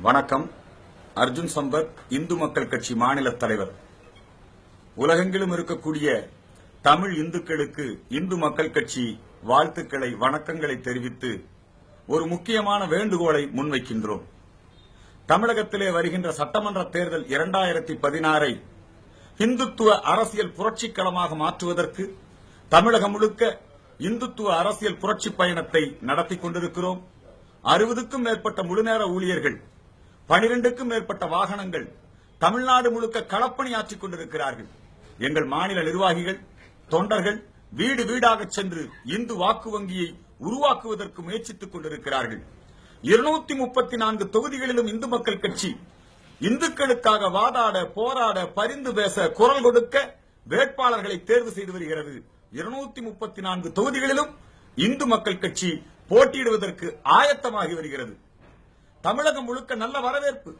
வணக்கம். அர்ஜுன் சம்பத் இந்து மக்கள் கட்சி மாநில தலைவர். உலகெங்கிலும் இருக்கக்கூடிய தமிழ் இந்துக்களுக்கு இந்து மக்கள் கட்சி வாழ்த்துக்களை வணக்கங்களை தெரிவித்து ஒரு முக்கியமான வேண்டுகோளை முன்வைக்கின்றோம். தமிழகத்திலே வருகின்ற சட்டமன்ற தேர்தல் இரண்டாயிரத்தி பதினாறை இந்துத்துவ அரசியல் புரட்சிக்களமாக மாற்றுவதற்கு தமிழகம் முழுக்க இந்துத்துவ அரசியல் புரட்சி பயணத்தை நடத்தி கொண்டிருக்கிறோம். அறுபதுக்கும் மேற்பட்ட முழுநேர ஊழியர்கள் பனிரெண்டுக்கும் மேற்பட்ட வாகனங்கள் தமிழ்நாடு முழுக்க களப்பணியாற்றிக் கொண்டிருக்கிறார்கள். எங்கள் மாநில நிர்வாகிகள் தொண்டர்கள் வீடு வீடாக சென்று இந்து வாக்கு வங்கியை உருவாக்குவதற்கு முயற்சித்துக் கொண்டிருக்கிறார்கள். இருநூத்தி முப்பத்தி நான்கு தொகுதிகளிலும் இந்து மக்கள் கட்சி இந்துக்களுக்காக வாதாட போராட பரிந்து பேச குரல் கொடுக்க வேட்பாளர்களை தேர்வு செய்து வருகிறது. இருநூத்தி முப்பத்தி நான்கு தொகுதிகளிலும் இந்து மக்கள் கட்சி போட்டியிடுவதற்கு ஆயத்தமாகி வருகிறது. தமிழகம் முழுக்க நல்ல வரவேற்பு.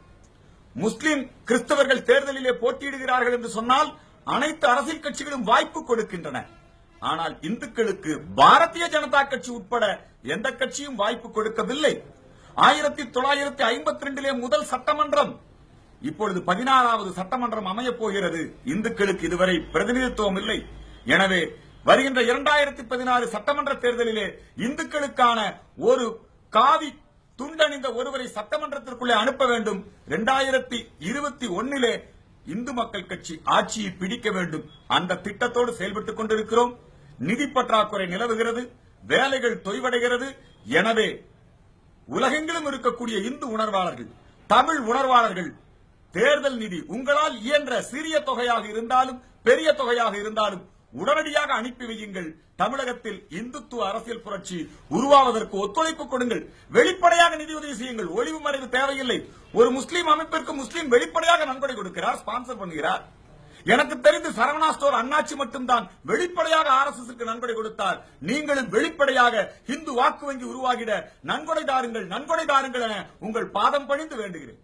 முஸ்லிம் கிறிஸ்தவர்கள் தேர்தலிலே போட்டியிடுகிறார்கள் என்று சொன்னால் அனைத்து அரசியல் கட்சிகளும் வாய்ப்பு கொடுக்கின்றன. ஆனால் இந்துக்களுக்கு பாரதிய ஜனதா கட்சி உட்பட எந்த கட்சியும் வாய்ப்பு கொடுக்கவில்லை. ஆயிரத்தி தொள்ளாயிரத்தி ஐம்பத்தி ரெண்டிலே முதல் சட்டமன்றம். இப்பொழுது பதினாறாவது சட்டமன்றம் அமையப் போகிறது. இந்துக்களுக்கு இதுவரை பிரதிநிதித்துவம் இல்லை. எனவே வருகின்ற இரண்டாயிரத்தி பதினாறு சட்டமன்ற தேர்தலிலே இந்துக்களுக்கான ஒரு காவி துண்டணிந்த ஒருவரை சட்டமன்றத்திற்குள்ளே அனுப்ப வேண்டும். இரண்டாயிரத்தி இருபத்தி ஒன்னிலே இந்து மக்கள் கட்சி ஆட்சியை பிடிக்க வேண்டும். அந்த திட்டத்தோடு செயல்பட்டுக் கொண்டிருக்கிறோம். நிதி பற்றாக்குறை நிலவுகிறது. வேலைகள் தொய்வடைகிறது. எனவே உலகெங்கிலும் இருக்கக்கூடிய இந்து உணர்வாளர்கள் தமிழ் உணர்வாளர்கள் தேர்தல் நிதி உங்களால் இயன்ற சிறிய தொகையாக இருந்தாலும் பெரிய தொகையாக இருந்தாலும் உடனடியாக அனுப்பி வையுங்கள். தமிழகத்தில் இந்துத்துவ அரசியல் புரட்சி உருவாவதற்கு ஒத்துழைப்பு கொடுங்கள். வெளிப்படையாக நிதியுதவி செய்யுங்கள். ஒளிவு மறைவு தேவையில்லை. ஒரு முஸ்லீம் அமைப்பிற்கு முஸ்லீம் வெளிப்படையாக நன்கொடை கொடுக்கிறார் ஸ்பான்சர் பண்ணுகிறார். எனக்கு தெரிந்து சரவணா ஸ்டோர் அண்ணாச்சி மட்டும்தான் வெளிப்படையாக ஆர் எஸ் எஸ் நன்கொடை கொடுத்தார். நீங்களும் வெளிப்படையாக இந்து வாக்கு வங்கி உருவாகிட நன்கொடை தாருங்கள் நன்கொடை தாருங்கள் என உங்கள் பாதம் பணிந்து வேண்டுகிறேன்.